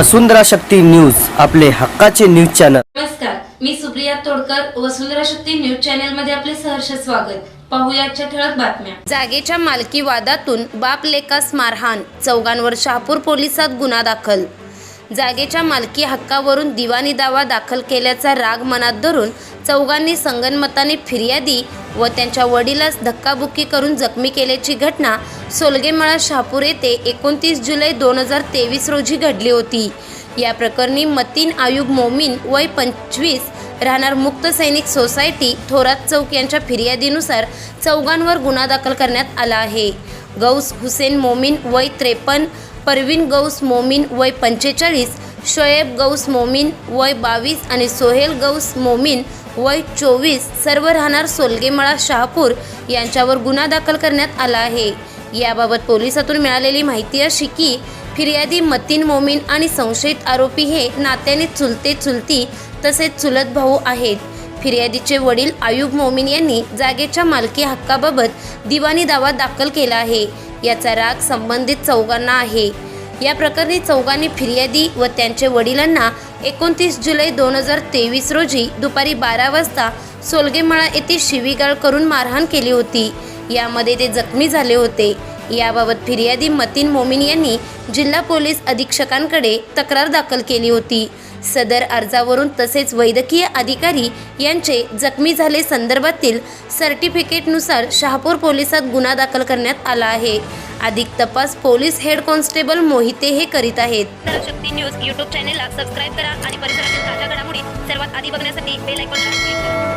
वसुंधरा Shakti news आपले हक्काचे news channel. नमस्कार मी सुप्रिया तोडकर वसुंधरा शक्ती न्यूज चॅनलमध्ये आपले सहर्ष स्वागत. पाहूया आजच्या ठळक बातम्या. जागेच्या मालकी वादातून बाप लेकास मारहाण चौघांवर शहापूर पोलिसात गुन्हा दाखल. जागेच्या मालकी हक्कावरून दिवाणी दावा दाखल केल्याचा राग मनात धरून चौघांनी संगनमताने फिर्यादी व त्यांच्या वडिलास धक्काबुक्की करून जखमी केल्याची घटना सोलगेमळा शहापूर येथे एकोणतीस जुलै दोन हजार तेवीस रोजी घडली होती. या प्रकरणी मतीन आयुब मोमीन वय पंचवीस राहणार मुक्त सैनिक सोसायटी थोरात चौक यांच्या फिर्यादीनुसार चौघांवर गुन्हा दाखल करण्यात आला आहे. गौस हुसेन मोमीन वय त्रेपन्न परवीन गौस मोमीन वय पंचेचाळीस शोएब गौस मोमीन वय बावीस आणि सोहेल गौस मोमीन वय चोवीस सर्व राहणार सोलगेमळा शहापूर यांच्यावर गुन्हा दाखल करण्यात आला आहे. याबाबत पोलिसातून मिळालेली माहिती अशी की फिर्यादी मतीन मोमीन आणि संशयित आरोपी हे नात्याने चुलते चुलती तसेच चुलत भाऊ आहेत. फिर्यादीचे वडील आयुब मोमीन यांनी जागेच्या मालकी हक्काबाबत दिवाणी दावा दाखल केला आहे. याचा राग संबंधित चौघांना आहे. या प्रकरणी चौघांनी फिर्यादी व त्यांचे वडिलांना एकोणतीस जुलै दोन हजार तेवीस रोजी दुपारी बारा वाजता सोलगेमळा येथे शिवीगाळ करून मारहाण केली होती. यामध्ये ते जखमी झाले होते. याबाबत फिर्यादी मतीन मोमीन यांनी जिल्हा पोलीस अधीक्षकांकडे तक्रार दाखल केली होती. सदर अर्जावरून तसेच वैद्यकीय अधिकारी यांचे जखमी झाले संदर्भातील सर्टिफिकेटनुसार शहापूर पोलिसात गुन्हा दाखल करण्यात आला आहे. अधिक तपास पोलीस हेड कॉन्स्टेबल मोहिते हे करीत आहेत. शक्ती न्यूज यूट्यूब चॅनेलला सबस्क्राईब करा आणि परिसरातील ताज्या घडामोडी सर्वात आधी बघण्यासाठी बेल आयकॉनला क्लिक करा.